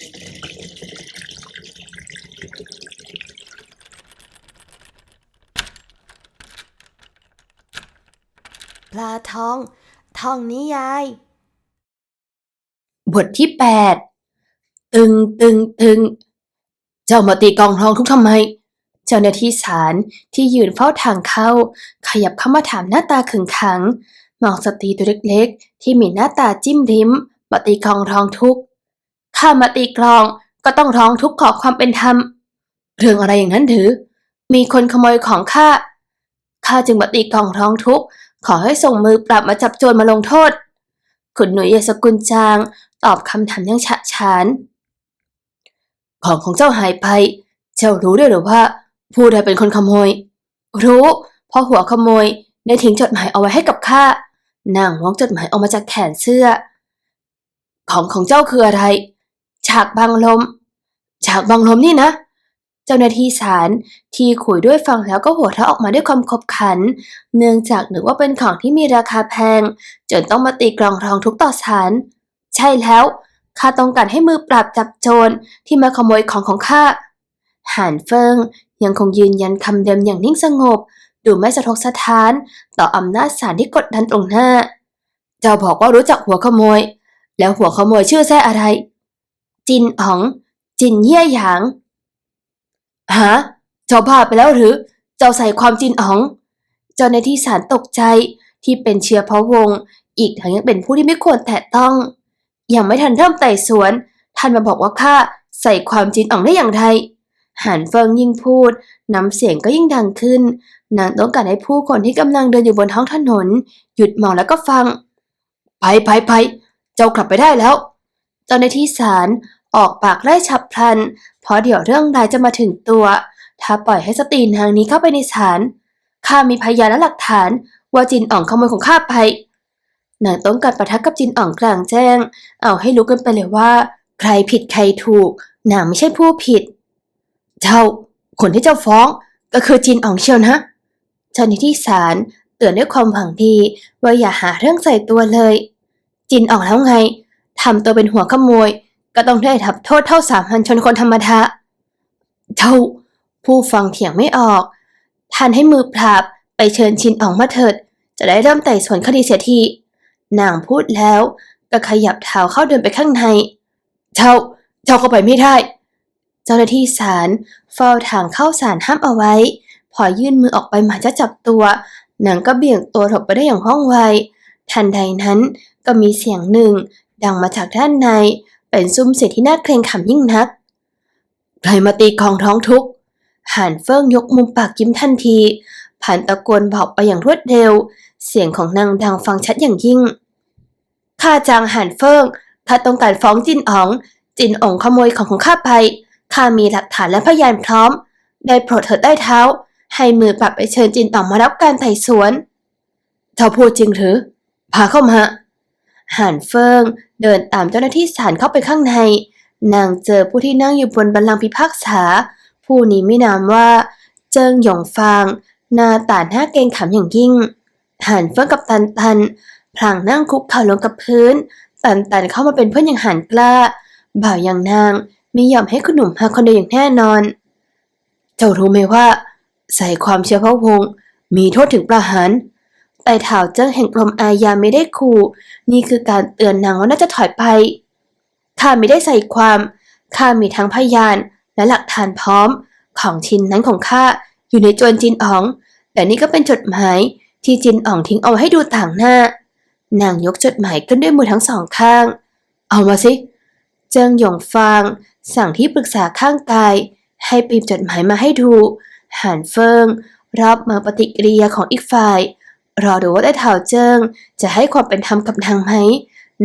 ปลาทอง ทองนิยาย บทที่แปดตึงตึงตึง เจ้ามาตีกองทองทุกทำไม เจ้าหน้าที่ศาลที่ยืนเฝ้าทางเข้า ขยับเข้ามาถามหน้าตาขึงขังมองสตรีตัวเล็กๆ ที่มีหน้าตาจิ้มริมมาตีกองทองทุก ข้ามาตีกลองก็ต้องร้องทุกข์ขอความเป็นธรรม เรื่องอะไรอย่างนั้นหรือ มีคนขโมยของข้า ข้าจึงมาตีกลองร้องทุกข์ขอให้ส่งมือปราบมาจับโจรมาลงโทษคุณหนุ่ยเยสกุลจาง ตอบคำถามอยังฉะฉาน ของของเจ้าหายไป เจ้ารู้ด้วยหรือว่า ผู้ใดเป็นคนขโมย รู้ เพราะหัวขโมยได้ทิ้งจดหมายเอาไว้ให้กับข้า นางล้วงจดหมายออกมาจากแขนเสื้อ ของของเจ้าคืออะไร ฉากบังลม ฉากบังลมนี่นะ เจ้าหน้าที่ศาลที่คุยด้วยฟังแล้วก็หัวเราะออกมาด้วยความขบขัน เนื่องจากนึกว่าเป็นของที่มีราคาแพง จนต้องมาตีกลองทองทุกต่อศาลใช่แล้วข้าต้องการให้มือปราบจับโจรที่มาขโมยของของข้าหานเฟิงยังคงยืนยันคำเดิมอย่างนิ่งสงบ ดูไม่สะทกสะท้านต่ออำนาจศาลที่กดดันตรงหน้า เจ้าบอกว่ารู้จักหัวขโมย แล้วหัวขโมยชื่อแท้อะไร จินอ๋อง จินเย่ยหยาง ฮะ เจ้าบ้าไปแล้วหรือ เจ้าใส่ความจินอ๋อง เจ้าหน้าที่ศาลตกใจที่เป็นเชื้อเพระวง อีกทั้งยังเป็นผู้ที่ไม่ควรแตะต้อง ยังไม่ทันเริ่มไต่สวน ท่านมาบอกว่าข้าใส่ความจินอ่องได้อย่างไรหันเฟิงยิ่งพูด น้ำเสียงก็ยิ่งดังขึ้น นางต้องการให้ผู้คนที่กำลังเดินอยู่บนท้องถนน หยุดมองแล้วก็ฟัง ไปไปไปเจ้ากลับไปได้แล้ว เจ้าหน้าที่ศาล ออกปากไล่ฉับพลัน เพราะเดี๋ยวเรื่องรายจะมาถึงตัว ถ้าปล่อยให้สตรีนางนี้เข้าไปในศาลข้ามีพยานและหลักฐาน ว่าจินอ่องขโมยของข้าไปนางต้องการประทักกับจินอ่องกลางแจ้ง เอาให้รู้กันไปเลยว่า ใครผิดใครถูกนางไม่ใช่ผู้ผิด เจ้าคนที่เจ้าฟ้องก็คือจินอ่องเชียวนะเจ้าหน้าที่ศาลเตือนด้วยความหวังดีว่าอย่าหาเรื่องใส่ตัวเลย จินอ่องแล้วไงทำตัวเป็นหัวขโมย ก็ต้องได้ทับโทษเท่าสามัญชนคนธรรมดาเจ้าผู้ฟังเถียงไม่ออก ท่านให้มือปราบไปเชิญชินอองมาเถิด จะได้เริ่มไต่สวนคดีเสียทีนางพูดแล้วก็ขยับเท้าเข้าเดินไปข้างในเจ้าเจ้าเข้าไปไม่ได้เจ้าหน้าที่ศาลเฝ้าทางเข้าศาลห้ามเอาไว้ พอยื่นมือออกไปหมาจะจับตัวนางก็เบี่ยงตัวหลบไปได้อย่างว่องไว ทันใดนั้นก็มีเสียงหนึ่ง ดังมาจากด้านใน เป็นซุ้มเสียงที่น่าเกรงขำยิ่งนักใครมาตีกองท้องทุกหานเฟิ่งยกมุมปากยิ้มทันที ผ่านตะโกนบอกไปอย่างรวดเร็ว เสียงของนางดังฟังชัดอย่างยิ่ง ข้าจางหันเฟิงข้าต้องการฟ้องจินอ๋อง จินอ๋องขโมยของของข้าไป ข้ามีหลักฐานและพยานพร้อม ได้โปรดเถิดใต้เท้า ให้มือปรับไปเชิญจินอ๋องมารับการไต่สวนเจ้าพูดจริงหรือ พาเข้ามา หานเฟิงเดินตามเจ้าหน้าที่ศาลเข้าไปข้างใน นางเจอผู้ที่นั่งอยู่บนบัลลังก์พิพากษา ผู้นี้ไม่นามว่า เจิงหยงฟาง หน้าตาหน้าเกรงขามอย่างยิ่งหันเฟิงกับตันตันพลางนั่งคุกเข่าลงกับพื้น ตันตันเข้ามาเป็นเพื่อนอย่างหันกล้า บ่าวอย่างนางไม่ยอมให้คุณหนุ่มพาคนเดียวอย่างแน่นอน เจ้ารู้ไหมว่า ใส่ความเชื่อพระวงศ์มีโทษถึงประหาร แต่ถ่าวเจิ้งแห่งกรมอาญาไม่ได้ขู่นี่คือการเตือนนางว่าน่าจะถอยไป ข้าไม่ได้ใส่ความ ข้ามีทั้งพยานและหลักฐานพร้อม ของชิ้นนั้นของข้าอยู่ในจวนจินอ๋อง แต่นี่ก็เป็นจดหมายที่จินอ๋องทิ้งเอาไว้ให้ดูต่างหน้า นางยกจดหมายขึ้นด้วยมือทั้งสองข้าง เอามาสิ เจิงหยงฟาง สั่งที่ปรึกษาข้างกาย ให้พิมพ์จดหมายมาให้ดูหานเฟิงรับมาปฏิกิริยาของอีกฝ่าย รอดูว่าได้ถ่าวเจิงจะให้ความเป็นธรรมกับนางไหม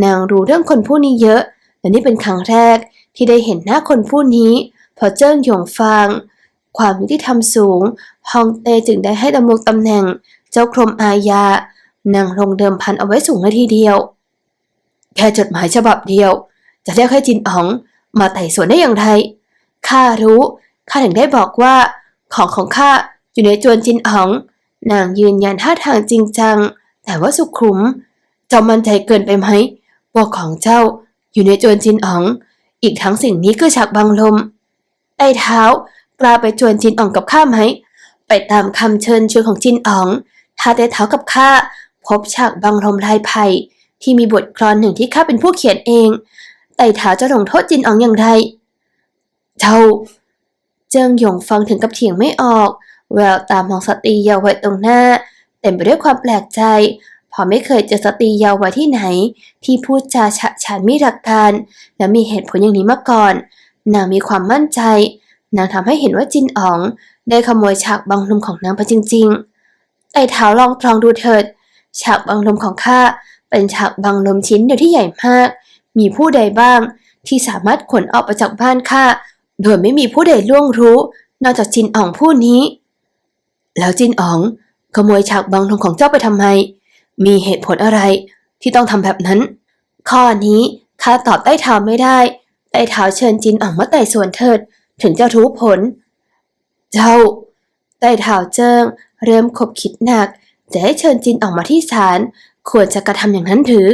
นางรู้เรื่องคนผู้นี้เยอะ และนี่เป็นครั้งแรกที่ได้เห็นหน้าคนผู้นี้ พอเจิ้งหยงฟาง ความยุติธรรมสูง ฮองเต้จึงได้ให้ดำรงตำแหน่ง เจ้ากรมอาญา นางลงเดิมพันเอาไว้สูงเลยทีเดียว แค่จดหมายฉบับเดียว จะเรียกให้จินอ๋อง มาไต่สวนได้อย่างไร ข้ารู้ ข้าถึงได้บอกว่า ของของข้าอยู่ในจวนจินอ๋อง นางยืนยันท่าทางจริงจัง แต่ว่าสุขุม เจ้ามั่นใจเกินไปไหมว่าของเจ้าอยู่ในจวนจินอ๋อง อีกทั้งสิ่งนี้คือฉากบังลม ไอ้เท้ากล้าไปจวนจินอ่องกับข้าไหม ไปตามคำเชิญชวนของจินอ๋อง ถ้าได้เท้ากับข้าพบฉากบังลมลายไผ่ที่มีบทกลอนหนึ่งที่ข้าเป็นผู้เขียนเอง ไต่เท้าจะลงโทษจินอ๋องอย่างไร เจ้า เจิงหยงฟังถึงกับเถียงไม่ออก แววตามองสตรีเยาว์วัยตรงหน้า เต็มไปด้วยความแปลกใจพอไม่เคยเจอสตรีเยาว์วัยที่ไหน ที่พูดจาฉะฉานมีหลักการ และมีเหตุผลอย่างนี้มาก่อน นางมีความมั่นใจ นางทำให้เห็นว่าจินอ๋อง ได้ขโมยฉากบังลมของนางไปจริงๆไต่เท้าลองตรองดูเถิด ฉากบังลมของข้าเป็นฉากบังลมชิ้นเดียวที่ใหญ่มาก มีผู้ใดบ้าง ที่สามารถขนออกไปจากบ้านข้าโดยไม่มีผู้ใดล่วงรู้ นอกจากจินอ๋องผู้นี้ แล้วจินอ๋อง ขโมยฉากบังลมของเจ้าไปทำไม มีเหตุผลอะไรที่ต้องทำแบบนั้น ข้อนี้ข้าตอบใต้เท้าไม่ได้ ใต้เท้าเชิญจินอ๋องมาไต่สวนเถิด ถึงจะรู้ผล เจ้า ใต้เท้าเจิ้ง เริ่มขบคิดหนัก จะให้เชิญจินออกมาที่ศาลควรจะกระทำอย่างนั้นหรือ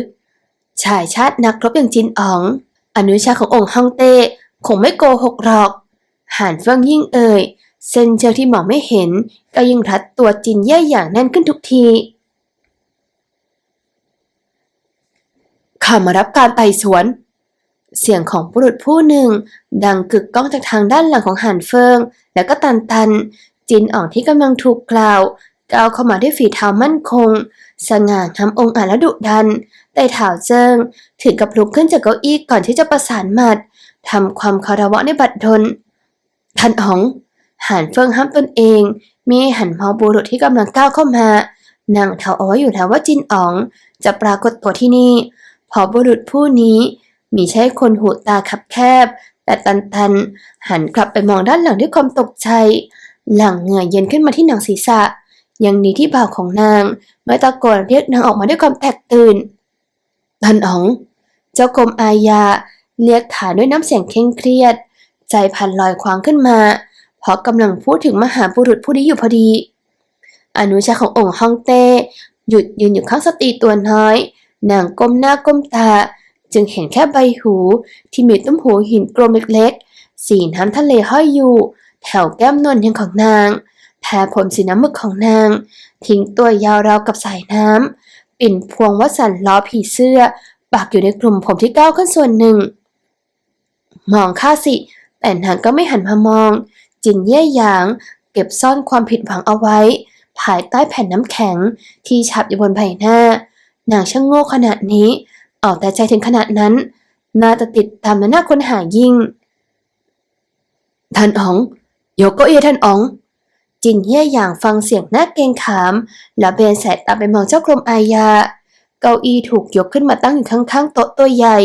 ชายชาตินักรบอย่างจินอ๋อง อนุชาขององค์ฮ่องเต้คงไม่โกหกหรอก หานเฟิงยิ่งเอ่ย เส้นเชือกที่มองไม่เห็นก็ยิ่งรัดตัวจินแย่อย่างแน่นขึ้นทุกที ข้ามารับการไต่สวน เสียงของบุรุษผู้หนึ่ง ดังกึกก้องจากทางด้านหลังของหานเฟิง แล้วก็ตันตัน จินอ่องที่กำลังถูกกล่าวก้าวเข้ามาด้วยฝีเท้ามั่นคง สง่างามองอาจและดุดันไต่เท้าเจิ้งถึงกับลุกขึ้นจากเก้าอี้ก่อนที่จะประสานหมัดทำความคารวะในบัดดลท่านอ๋อง หันเฟิงห้ามตนเอง มีหันมองบุรุษที่กำลังก้าวเข้ามานางเทาเอาไว้อยู่แล้วว่าจินอ๋อง จะปรากฏตัวที่นี่ พอบุรุษผู้นี้ มีใช่คนหูตาคับแคบ แต่ตันตันหันกลับไปมองด้านหลังด้วยความตกใจ หลังเหงื่อเย็นขึ้นมาที่หนังศีรษะ ยังดีที่บ่าวของนางไม่ตะโกนเรียกนางออกมาด้วยความแตกตื่นท่านอ๋อง เจ้ากรมอาญาเรียกฐานด้วยน้ำเสียงเคร่งเครียด ใจพันลอยควางขึ้นมา เพราะกำลังพูดถึงมหาบุรุษผู้นี้อยู่พอดี อนุชาขององค์ฮ่องเต้ หยุดยืนอยู่ข้างสตรีตัวน้อย นางก้มหน้าก้มตา จึงเห็นแค่ใบหูที่มีตุ้มหูหินกลมเล็กๆ สีน้ำทะเลห้อยอยู่ แถวแก้มนวลยังของนางแผ่ผมสีน้ำหมึกของนาง ทิ้งตัวยาวราวกับสายน้ำ ปิ่นพวงวัสันล้อผีเสื้อปากอยู่ในกลุ่มผมที่ก้าวขึ้นส่วนหนึ่ง มองข้าสิ แต่นางก็ไม่หันมามอง จินเย่หยาง เก็บซ่อนความผิดหวังเอาไว้ ภายใต้แผ่นน้ำแข็งที่ฉับอยู่บนใบหน้า นางช่างโง่ขนาดนี้ ออกแต่ใจถึงขนาดนั้น น่าจะติดตามและน่าค้นหายิ่ง ท่านอ๋องยกเก้าอี้ท่านอ๋อง จินเย่หยางฟังเสียงหน้าเกรงขาม แล้วเบนสายตาไปมองเจ้ากรมอาญา เก้าอี้ถูกยกขึ้นมาตั้งอยู่ข้างๆโต๊ะตัวใหญ่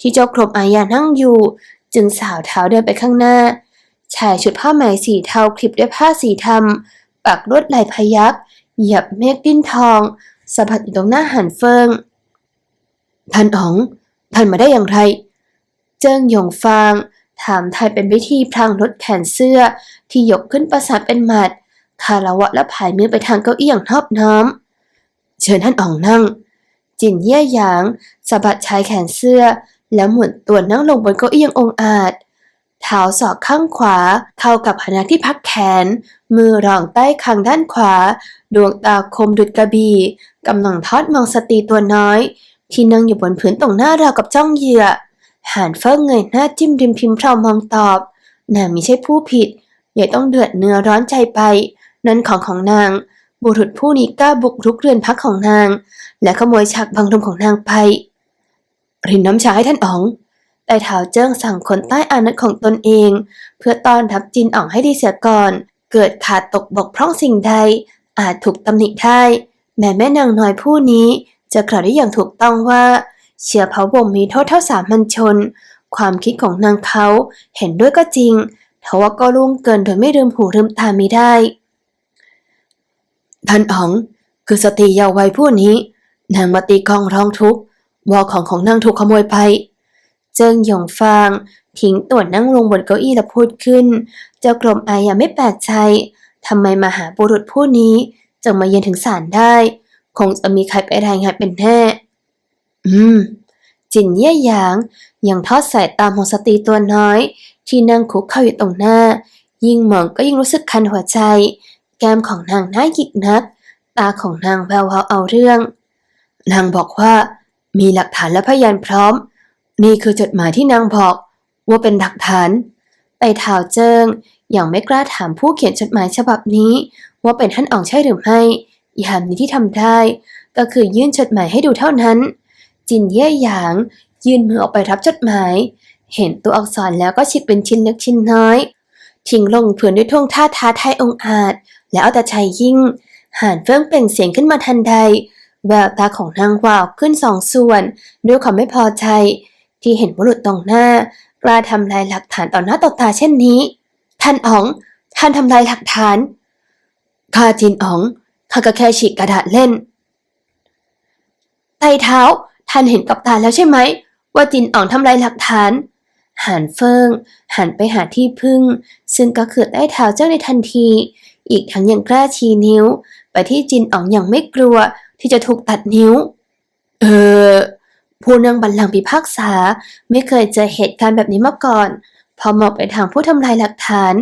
ที่เจ้ากรมอาญานั่งอยู่ จึงสาวเท้าเดินไปข้างหน้า ชายชุดผ้าไหมสีเทาคลิปด้วยผ้าสีดำปักลวดลายพยักเหยียบเมฆดิ้นทองสะบัดอยู่ตรงหน้าหันเฟิงท่านอ๋อง ท่านมาได้อย่างไร เจิ้งหยงฟาง ถามไทยเป็นวิธีพลางลดแขนเสื้อ ที่ยกขึ้นประสานเป็นหมัด คารวะและผายมือไปทางเก้าอี้อย่างนอบน้อม เชิญท่านอ๋องนั่ง จินเย่หยางสะบัดชายแขนเสื้อ แล้วหมุนตัวนั่งลงบนเก้าอี้อย่างองอาจ เท้าศอกข้างขวา เข้ากับพนักที่พักแขน มือรองใต้คางด้านขวา ดวงตาคมดุดกระบี่กำลังทอดมองสตรีตัวน้อย ที่นั่งอยู่บนพื้นตรงหน้าราวกับจ้องเหยื่อหานเฟิ่งเงยหน้าจิ้มริมพิมพ์พราวมมองตอบนางไมิใช่ผู้ผิด อย่าต้องเดือดเนื้อร้อนใจไป นั่นของของนาง บุรุษผู้นี้กล้าบุกรุกเรือนพักของนาง และขโมยฉากบังลมของนางไปรินน้ำชาให้ท่านอ๋อง แต่เท้าเจิ้งสั่งคนใต้อานัตของตนเอง เพื่อต้อนรับจินอ๋องให้ดีเสียก่อน เกิดขาดตกบกพร่องสิ่งใด อาจถูกตำหนิได้แม้แม่นางน้อยผู้นี้จะกล่าวได้อย่างถูกต้องว่าเชื้อเผาบ่มมีโทษเท่าสามัญชน ความคิดของนางเขาเห็นด้วยก็จริงทว่าก็ล่วงเกินโดยไม่ลืมหูลืมตาไม่ได้ ท่านอ๋อง คือสตรีเยาว์วัยผู้นี้ นางมาตีกองร้องทุกข์ว่าของของนางถูกขโมยไป เจิงหยงฟางทิ้งตัวนั่งลงบนเก้าอี้และพูดขึ้น เจ้ากรมอายาไม่แปลกใจทำไมมาหาบุรุษผู้นี้จึงมาเยือนถึงศาลได้ คงจะมีใครไปรายงานเป็นแน่ อืม จินเย่หยางยังทอดสายตามของสตรีตัวน้อย ที่นั่งคุกเข่าอยู่ตรงหน้า ยิ่งมองก็ยิ่งรู้สึกคันหัวใจ แก้มของนางน่าหยิกนัก ตาของนางแวววาวเอาเรื่อง นางบอกว่ามีหลักฐานและพยานพร้อม นี่คือจดหมายที่นางบอก ว่าเป็นหลักฐานไต่เท้าเจิงยังไม่กล้าถามผู้เขียนจดหมายฉบับนี้ ว่าเป็นท่านอ๋องใช่หรือไม่ยามนี้ที่ทำได้ ก็คือยื่นจดหมายให้ดูเท่านั้น จินเย่หยาง ยื่นมือออกไปรับจดหมาย เห็นตัวอักษรแล้วก็ฉีกเป็นชิ้นเล็กชิ้นน้อยทิ้งลงผืนด้วยท่วงท่าท้าทายองอาจ แล้วเอาแต่ใจยิ่งหานเฟิ่งเปล่งเสียงขึ้นมาทันใด แววตาของนางวาวขึ้นสองส่วน ด้วยความไม่พอใจ ที่เห็นบุรุษตรงหน้า กล้าทำลายหลักฐานต่อหน้าต่อตาเช่นนี้ ท่านอ๋อง ท่านทำลายหลักฐานข้าจินอ๋องข้าก็แค่ฉีกกระดาษเล่นไต่เท้า ท่านเห็นกับตาแล้วใช่ไหม ว่าจินอ๋องทำลายหลักฐาน หันเฟิงหันไปหาที่พึ่ง ซึ่งก็คือใต้เท้าเจ้าในทันที อีกทั้งยังกล้าชี้นิ้ว ไปที่จินอ๋องอย่างไม่กลัวที่จะถูกตัดนิ้ว เออ ผู้นั่งบัลลังก์พิพากษาไม่เคยเจอเหตุการณ์แบบนี้มาก่อน พอมองไปทางผู้ทำลายหลักฐาน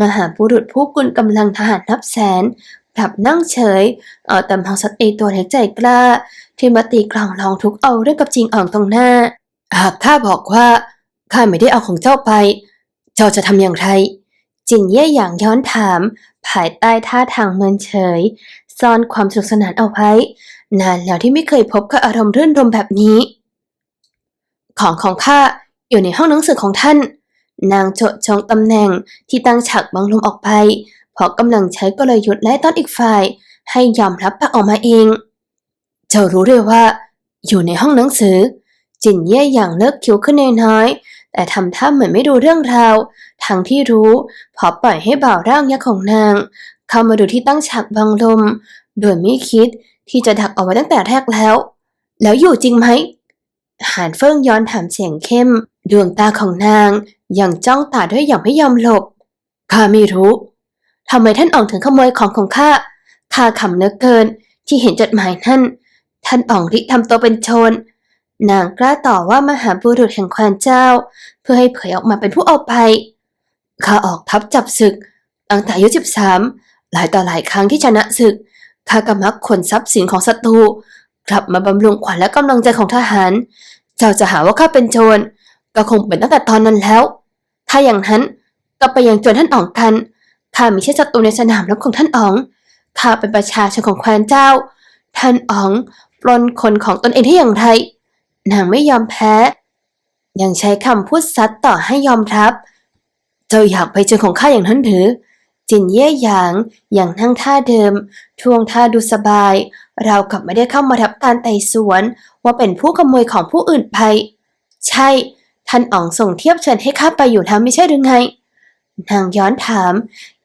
มหาบุรุษผู้กุนกำลังทหารนับแสนกลับนั่งเฉย เอาแต่มองสตรีตัวเล็กใจกล้า ที่มาตีกลองร้องทุกข์เอาเรื่องกับจริงอ่องตรงหน้า หากข้าบอกว่าข้าไม่ได้เอาของเจ้าไป เจ้าจะทำอย่างไร จินเย่หยางย้อนถาม ภายใต้ท่าทางเมินเฉย ซ่อนความสนุกสนานเอาไว้นานแล้วที่ไม่เคยพบกับอารมณ์รื่นรมแบบนี้ ของของข้าอยู่ในห้องหนังสือของท่าน นางโจะจองตำแหน่งที่ตั้งฉากบังลมออกไป เพราะกำลังใช้กลยุทธ์ไล่ต้อนอีกฝ่าย ให้ยอมรับปากออกมาเอง เจ้ารู้ด้วยว่า อยู่ในห้องหนังสือ จินเย่อย่างเลิกคิ้วขึ้นน้อยๆแต่ทำท่าเหมือนไม่ดูเรื่องราวทั้งที่รู้พอปล่อยให้บ่าวร่างยักษ์ของนาง เข้ามาดูที่ตั้งฉากบังลม โดยไม่คิดที่จะดักเอาไว้ตั้งแต่แรกแล้ว แล้วอยู่จริงไหม หานเฟิ่งย้อนถามเสียงเข้ม ดวงตาของนางยังจ้องตาด้วยอย่างไม่ยอมหลบ ข้าไม่รู้ทำไมท่านอ๋องถึงขโมยของของข้า ข้าขำเหลือเกินที่เห็นจดหมายนั่น ท่านอ๋องริทำตัวเป็นโจรนางกล้าต่อว่ามหาบุรุษแห่งคว้นเจ้า เพื่อให้เผยออกมาเป็นผู้เอาไปข้าออกทัพจับศึก ตั้งแต่อายุสิบสามหลายต่อหลายครั้งที่ชนะศึก ข้าก็มักขนทรัพย์สินของศัตรู กลับมาบำรุงขวัญและกำลังใจของทหาร เจ้าจะหาว่าข้าเป็นโจรก็คงเป็นตั้งแต่ตอนนั้นแล้ว ถ้าอย่างนั้นก็ไปยังโจรท่านอ๋องกันข้าไม่ใช่ศัตรูในสนามรบของท่านอ๋องข้าเป็นประชาชนของแคว้นเจ้า ท่านอ๋องปล้นคนของตนเองได้อย่างไรนางไม่ยอมแพ้ ยังใช้คำพูดซัดต่อให้ยอมรับ เจ้าอยากไปเจอของข้าอย่างนั้นหรือ จินเย่หยางย่างนั่งท่าเดิมท่วงท่าดูสบาย เรากลับไม่ได้เข้ามารับการไต่สวน ว่าเป็นผู้ขโมยของผู้อื่นไป ใช่ ท่านอ๋องส่งเทียบเชิญให้ข้าไปอยู่แล้วไม่ใช่หรือไง นางย้อนถาม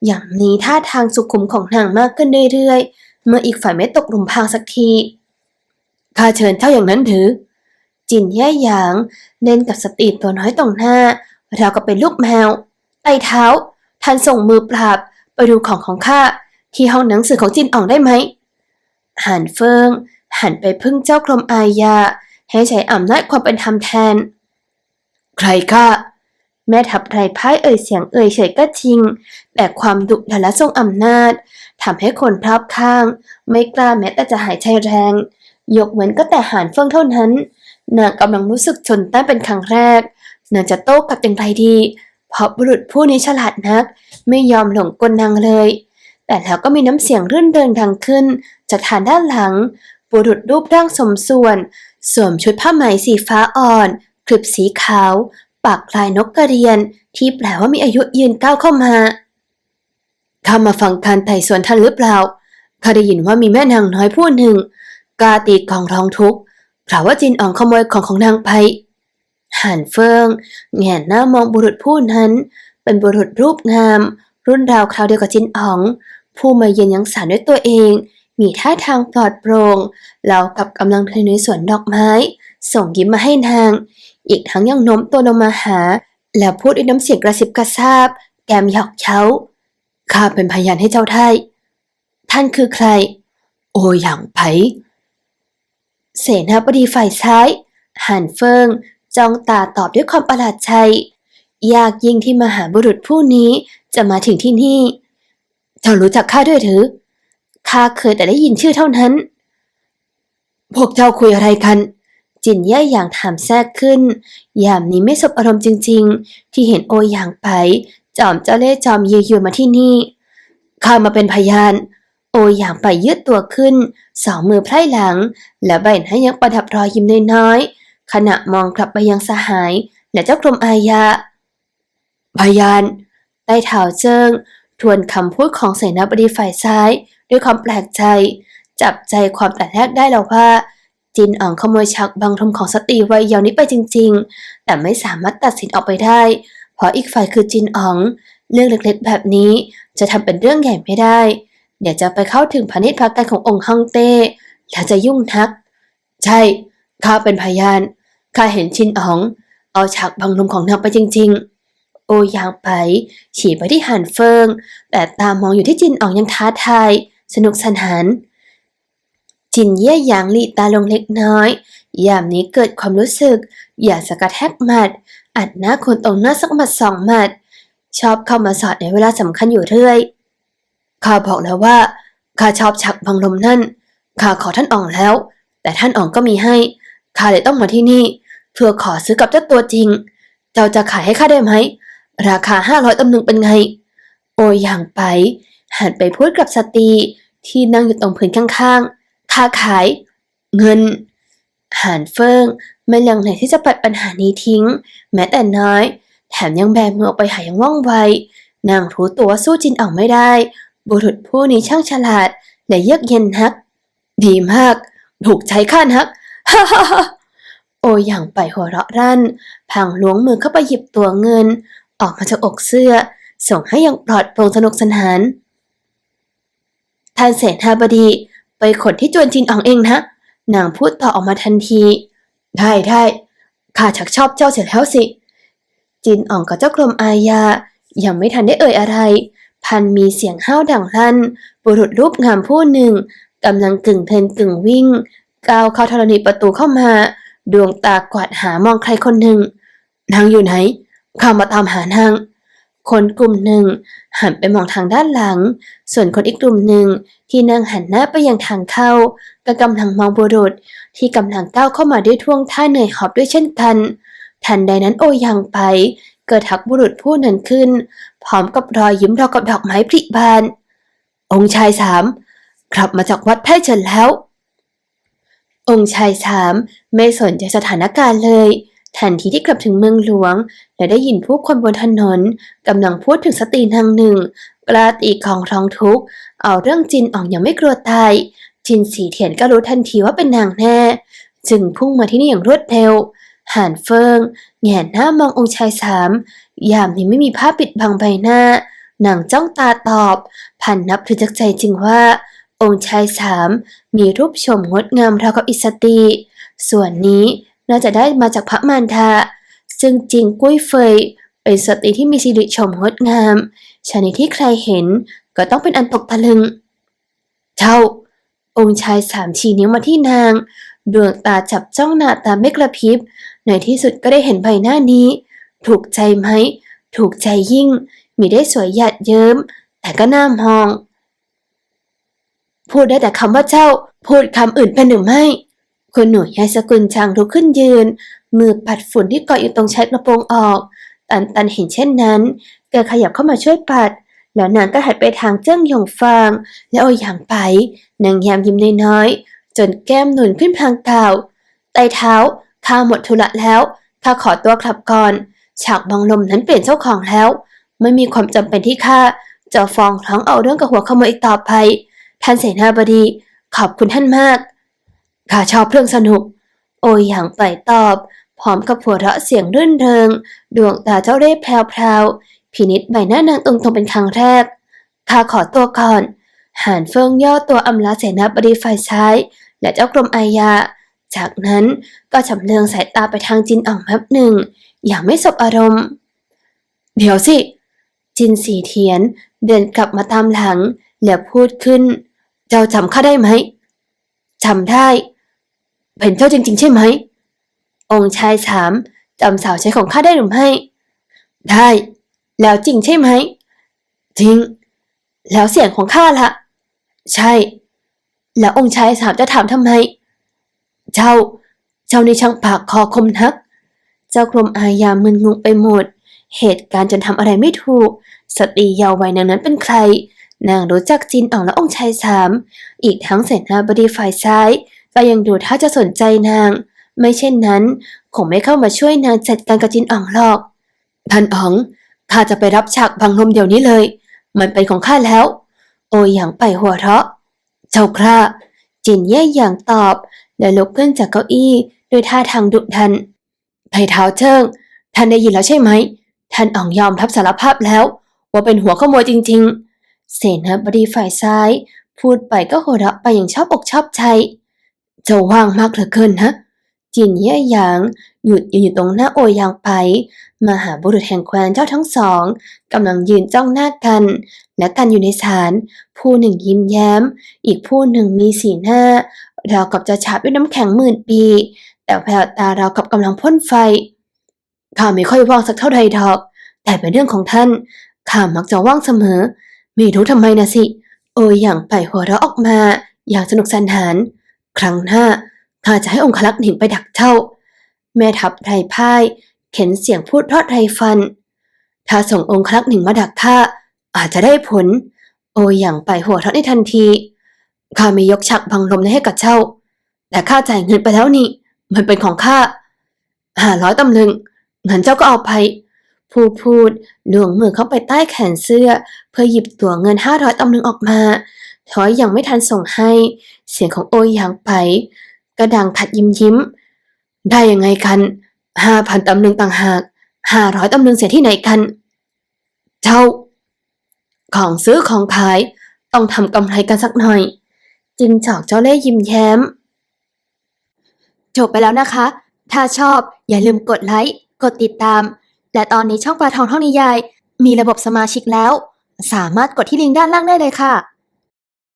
อย่างนี้ท่าทางสุขุมของนางมากขึ้นเรื่อยๆ เมื่ออีกฝ่ายไม่ตกหลุมพรางสักที ข้าเชิญเจ้าอย่างนั้นหรือ จินแย่หยางเล่นกับสตรีตัวน้อยตรงหน้า เราก็เป็นลูกแมวไต่เท้า ท่านส่งมือปราบไปดูของของข้าที่ห้องหนังสือของจินอ่องได้ไหมหันเฟิงหันไปพึ่งเจ้ากรมอาญาให้ใช้อำนาจความเป็นธรรมแทน ใครข้าแม่ทัพไรพ่ายเอ่ยเสียงเอ่ยเฉยก็จริง แต่ความดุดันและทรงอำนาจทำให้คนพรอบข้าง ไม่กล้าแม้แต่จะหายใจแรง ยกเว้นก็แต่หานเฟิงเท่านั้นนางกำลังรู้สึกชนใต้เป็นครั้งแรกนางจะโต้กลับอย่างไรดี เพราะบุรุษผู้นี้ฉลาดนัก ไม่ยอมหลงกลนางเลย แต่แล้วก็มีน้ำเสียงรื่นเริงดังขึ้น จากทางด้านหลัง บุรุษรูปร่างสมส่วน สวมชุดผ้าไหมสีฟ้าอ่อนคลิปสีขาว ปากลายนกกระเรียน ที่แปลว่ามีอายุยืนก้าวเข้ามาข้ามาฟังการไต่สวนท่านหรือเปล่าข้าได้ยินว่ามีแม่นางน้อยผู้หนึ่งกล้าตีกองร้องทุกข์กล่าวว่าจินอ่องขโมยของของนางไป หันเฟิงแงนหน้ามองบุรุษผู้นั้น เป็นบุรุษรูปงาม รุ่นราวคราวเดียวกับจินอ๋อง ผู้มาเยือนยังสารด้วยตัวเอง มีท่าทางปลอดโปร่งเราวกับกำลังเพลินในสวนดอกไม้ ส่งยิ้มมาให้นาง อีกทั้งยังโน้มตัวลงมาหา แล้วพูดด้วยน้ำเสียงกระซิบกระซาบ แกมหยอกเย้าข้าเป็นพยานให้เจ้าได้ ท่านคือใคร โอหยางไผเสนาบดีฝ่ายซ้ายหันเฟิง จ้องตาตอบด้วยความประหลาดใจยากยิ่งที่มหาบุรุษผู้นี้จะมาถึงที่นี่ เจ้ารู้จักข้าด้วยหรือข้าเคยแต่ได้ยินชื่อเท่านั้น พวกเจ้าคุยอะไรกัน จินแย่อย่างถามแทรกขึ้น ยามนี้ไม่สบอารมณ์จริง ๆ ที่เห็นโอหยางไป จอมเจ้าเล่ห์จอมเยยวนมาที่นี่ ข้ามาเป็นพยาน โอหยางไปยืดตัวขึ้น สองมือไพร่หลัง และใบหน้ายังประดับรอยยิ้มน้อยๆ ขณะมองกลับไปยังสหาย และเจ้ากรมอาญาพยานใต้เท้าเจิงทวนคำพูดของเสนาบดีฝ่ายซ้าย ด้วยความแปลกใจ จับใจความแต่แรกได้แล้วว่า จินอ่องขโมยชักบังทมของสตรีวัยเยาว์นี้ไปจริง ๆ แต่ไม่สามารถตัดสินออกไปได้ เพราะอีกฝ่ายคือจินอ๋อง เรื่องเล็กๆ แบบนี้จะทำเป็นเรื่องใหญ่ไม่ได้ เดี๋ยวจะไปเข้าถึงพระนิพพานขององค์ฮ่องเต้แล้วจะยุ่งนัก ใช่ข้าเป็นพยาน ข้าเห็นชินอ๋อง เอาฉากบังลมของนางไปจริง ๆ โอยางไปฉี่ไปที่หันเฟิง แต่ตามองอยู่ที่จินอ๋องยังท้าทาย สนุกสนาน จินเย่หยางหลีตาลงเล็กน้อย ยามนี้เกิดความรู้สึก อยากจะกระแทกหมัด อัดหน้าคนตรงหน้าสักหมัดสองหมัด ชอบเข้ามาสอดในเวลาสำคัญอยู่เรื่อยข้าบอกแล้วว่าข้าชอบชักบังลมนั่นข้าขอท่านอ่องแล้ว แต่ท่านอ่องก็มีให้ข้าเลยต้องมาที่นี่ เพื่อขอซื้อกับเจ้าตัวจริง เจ้าจะขายให้ข้าได้ไหม ราคาห้าร้อยตำลึงเป็นไง โอยอย่างไป หันไปพูดกับสตรีที่นั่งอยู่ตรงพื้นข้างๆค่าขาย เงิน หานเฟิงไม่ลังไหนที่จะปัดปัญหานี้ทิ้ง แม้แต่น้อย แถมยังแบมือออกไปหาย่างว่องไวนางรู้ตัวสู้จินอองไม่ได้ บุรุษผู้นี้ช่างฉลาดและเยือกเย็นนัก ดีมาก ถูกใจข้านัก ฮ่าฮ่าฮ่า โออย่างไปหัวเราะรั่นพางล้วงมือเข้าไปหยิบตัวเงิน ออกมาจากอกเสื้อ ส่งให้อยังปลอดโปร่งสนุกสนาน ท่านเสนาบดี ไปขนที่จวนจินอองเองนะ นางพูดต่อออกมาทันที ได้ได้ข้าชักชอบเจ้าเสร็จแล้วสิ จินอ่องกับเจ้ากรมอาญา ยังไม่ทันได้เอ่ยอะไร พันมีเสียงห้าวดังลั่น บุรุษรูปงามผู้หนึ่งกำลังกึ่งเทินกึ่งวิ่ง ก้าวเข้าธรณีประตูเข้ามา ดวงตากวาดหามองใครคนหนึ่ง นางอยู่ไหนข้ามาตามหานาง คนกลุ่มหนึ่งหันไปมองทางด้านหลัง ส่วนคนอีกกลุ่มหนึ่งที่นั่งหันหน้าไปยังทางเข้าก็กำลังมองบุรุษที่กำลังก้าวเข้ามาด้วยท่วงท่าเหนื่อยหอบด้วยเช่นกัน ทันใดนั้นโอยังไปเกิดทักบุรุษผู้นั้นขึ้น พร้อมกับรอยยิ้มราวกับดอกไม้ผลิบาน องค์ชายสามกลับมาจากวัดไพร่เฉินแล้ว องค์ชายสามไม่สนใจสถานการณ์เลย ทันทีที่กลับถึงเมืองหลวง และได้ยินผู้คนบนถนนกำลังพูดถึงสตรีนางหนึ่งกล้าตีของร้องทุกข์เอาเรื่องจินอ่องยังไม่กลัวตาย จินสีเทียนก็รู้ทันทีว่าเป็นนางแน่ จึงพุ่งมาที่นี่อย่างรวดเร็วหานเฟิงแหงนหน้ามององค์ชายสามยามนี้ไม่มีผ้าปิดบังใบหน้านางจ้องตาตอบ พันนับถือจากใจจริงว่า องค์ชายสามมีรูปชมงดงามราวกับอิสตรีส่วนนี้น่าจะได้มาจากพระมารดาซึ่งจริงกุ้ยเฟย เป็นสตรีที่มีสิริชมงดงามชนิดที่ใครเห็นก็ต้องเป็นอันตกตะลึงเจ้าองค์ชายสามชี้นิ้วมาที่นาง ดวงตาจับจ้องหน้าตาไม่กระพริบ ในที่สุดก็ได้เห็นใบหน้านี้ ถูกใจไหม ถูกใจยิ่ง มีได้สวยหยาดเยิ้ม แต่ก็น่ามอง พูดได้แต่คำว่าเจ้า พูดคำอื่นเป็นหรือไม่คุณหนูยยายสกุลจางลุกขึ้นยืน มือปัดฝุ่นที่เกาะอยู่ตรงชายกระโปรงออก ตันตันเห็นเช่นนั้นแกขยับเข้ามาช่วยปัด แล้วนางก็หันไปทางเจิ้งหยงฟาง และเออย่างไป นางยมยิ้มน้อยๆจนแก้มหนุนขึ้นพลางกล่าวไตเท้าข้าหมดธุระแล้วข้าขอตัวกลับก่อน ฉากบังลมนั้นเปลี่ยนเจ้าของแล้ว ไม่มีความจำเป็นที่ข้าจะฟ้องร้องเอาเรื่องกับหัวขโมยอีกต่อไป ท่านเสนาบดี ขอบคุณท่านมาก ข้าชอบเรื่องสนุก โอยอย่างไปตอบ พร้อมกับหัวเราะเสียงรื่นเริง ดวงตาเจ้าเร่ห์แพรวๆพินิษใบหน้านางตรงๆเป็นครั้งแรก ข้าขอตัวก่อน หานเฟิงย่อตัวอำลาเสนาบดีฝ่ายซ้าย และเจ้ากรมอาญา จากนั้นก็ชำเลืองสายตาไปทางจินอ่องแป๊บหนึ่ง อย่างไม่สบอารมณ์ เดี๋ยวสิจินสีเทียนเดินกลับมาตามหลัง แล้วพูดขึ้น เจ้าจำข้าได้ไหมจำได้ เป็นเจ้าจริง ๆ ใช่ไหม องค์ชายถามจำสาวใช้ของข้าได้หรือไม่ ได้ แล้วจริงใช่ไหม จริง แล้วเสียงของข้าล่ะใช่ แล้วองค์ชายถามจะถามทำไม เจ้า เจ้าในช่างปากคอคมนัก เจ้ากรมอายามึนงงไปหมด เหตุการณ์จนทำอะไรไม่ถูก สตรีเยาว์วัยนางนั้นเป็นใคร นางรู้จักจินอ่องและองค์ชายสาม อีกทั้งเสนาบดีฝ่ายซ้าย ก็ยังดูท่าจะสนใจนาง ไม่เช่นนั้น คงไม่เข้ามาช่วยนางจัดการกับจินอ่องหรอก ท่านอ๋อง ข้าจะไปรับฉากบังลมเดี๋ยวนี้เลย มันเป็นของข้าแล้ว โอยหยางไปหัวเราะ เจ้าคราจินเย่หยางตอบ และลุกขึ้นจากเก้าอี้ด้วยท่าทางดุดันไผ่เท้าเจิ้งท่านได้ยินแล้วใช่ไหม ท่านอ่องยอมรับสารภาพแล้ว ว่าเป็นหัวขโมยจริง ๆ เสนาบดีฝ่ายซ้าย พูดไปก็หัวเราะไปอย่างชอบอกชอบใจเจ้าว่างมากเหลือเกินนะจินเย่หยาง หยุดยืนอยู่ตรงหน้าโอยางไป มาหาบุรุษแห่งแคว้นเจ้าทั้งสองกำลังยืนจ้องหน้ากัน และกันอยู่ในศาลผู้หนึ่งยิ้มแย้ม อีกผู้หนึ่งมีสีหน้า เรากับจะฉาบด้วยน้ำแข็งหมื่นปี แต่แววตาเรากับกำลังพ่นไฟข้าไม่ค่อยว่างสักเท่าใดดอก แต่เป็นเรื่องของท่านข้ามักจะว่างเสมอ ไม่รู้ทำไมนะสิ โอยอย่างไปหัวเราะออกมา อย่างสนุกสนาน ครั้งหน้าข้าจะให้องคลักษ์หนิงไปดักเจ้าแม่ทัพไทยพ่าย เข็นเสียงพูดทอดไรฟัน ถ้าส่งองคลักษ์หนิงมาดักข้าอาจจะได้ผล โอยอย่างไปหัวเราะในทันทีข้าไม่ยกฉักบังลมให้กับเจ้าแต่ข้าจ่ายเงินไปแล้วนี่ มันเป็นของข้าห้าร้อยตำลึงเงินเจ้าก็เอาไป ผู้พูดหลวงมือเข้าไปใต้แขนเสื้อ เพื่อหยิบตั๋วเงินห้าร้อยตำลึงออกมาทอยยังไม่ทันส่งให้ เสียงของโอยหยางไปกระดังขัดยิ้มยิ้ม ได้ยังไงกันห้าพันตำลึงต่างหากห้าร้อยตำลึงเสียที่ไหนกัน เจ้า ของซื้อของขาย ต้องทำกำไรกันสักหน่อย จินจอกเจ้าเล่ยิ้มแย้ม จบไปแล้วนะคะ ถ้าชอบอย่าลืมกดไลค์ กดติดตาม และตอนนี้ช่องปลาทองท่องนิยาย มีระบบสมาชิกแล้ว สามารถกดที่ลิงก์ด้านล่างได้เลยค่ะ